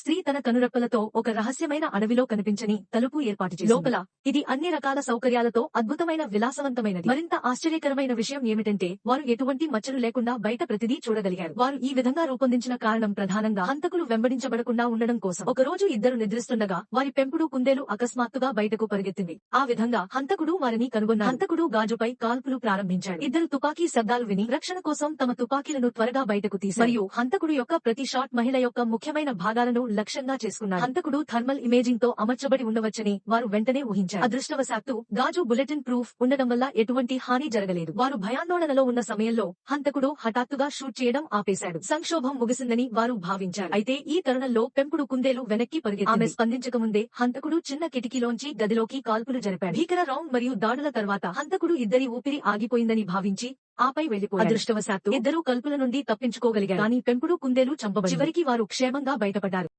స్త్రీ తన కనురెప్పలతో ఒక రహస్యమైన అడవిలో కనిపించని తలుపు ఏర్పాటు చేసి లోపల ఇది అన్ని రకాల సౌకర్యాలతో అద్భుతమైన విలాసవంతమైనది. మరింత ఆశ్చర్యకరమైన విషయం ఏమిటంటే వారు ఎటువంటి మచ్చలు లేకుండా బయట ప్రతిదీ చూడగలిగారు. వారు ఈ విధంగా రూపొందించిన కారణం ప్రధానంగా హంతకులు వెంబడించబడకుండా ఉండడం కోసం. ఒక రోజు ఇద్దరు నిద్రిస్తుండగా వారి పెంపుడు కుందేలు అకస్మాత్తుగా బయటకు పరిగెత్తింది. ఆ విధంగా హంతకుడు వారిని కనుగొన్న హంతకుడు గాజుపై కాల్పులు ప్రారంభించాడు. ఇద్దరు తుపాకీ శబ్దాలు విని రక్షణ కోసం తమ తుపాకీలను త్వరగా బయటకు తీసి మరియు హంతకుడు యొక్క ప్రతి షాట్ మహిళ యొక్క ముఖ్యమైన భాగాలను లక్ష్యంగా చేసుకున్నారు హంతకుడు థర్మల్ ఇమేజింగ్తో అమర్చబడి ఉండవచ్చని వారు వెంటనే ఊహించారు. అదృష్టవశాత్తు గాజు బులెటిన్ ప్రూఫ్ ఉండడం వల్ల ఎటువంటి హాని జరగలేదు. వారు భయాందోళనలో ఉన్న సమయంలో హంతకుడు హఠాత్తుగా షూట్ చేయడం ఆపేశాడు. సంక్షోభం ముగిసిందని వారు భావించారు. అయితే ఈ తరుణంలో పెంపుడు కుందేలు వెనక్కి పరిగెత్తింది. ఆమె స్పందించకముందే హంతకుడు చిన్న కిటికీలోంచి గదిలోకి కాల్పులు జరిపాడు. భీకర రౌండ్ మరియు దాడుల తర్వాత హంతకుడు ఇద్దరి ఊపిరి ఆగిపోయిందని భావించి ఆపై వెళ్ళిపోయాడు అదృష్టవశాత్తు ఇద్దరు కల్పుల నుండి తప్పించుకోగలిగారు. కానీ పెంపుడు కుందేలు చంపబడి చివరికి వారు క్షేమంగా బయటపడ్డారు.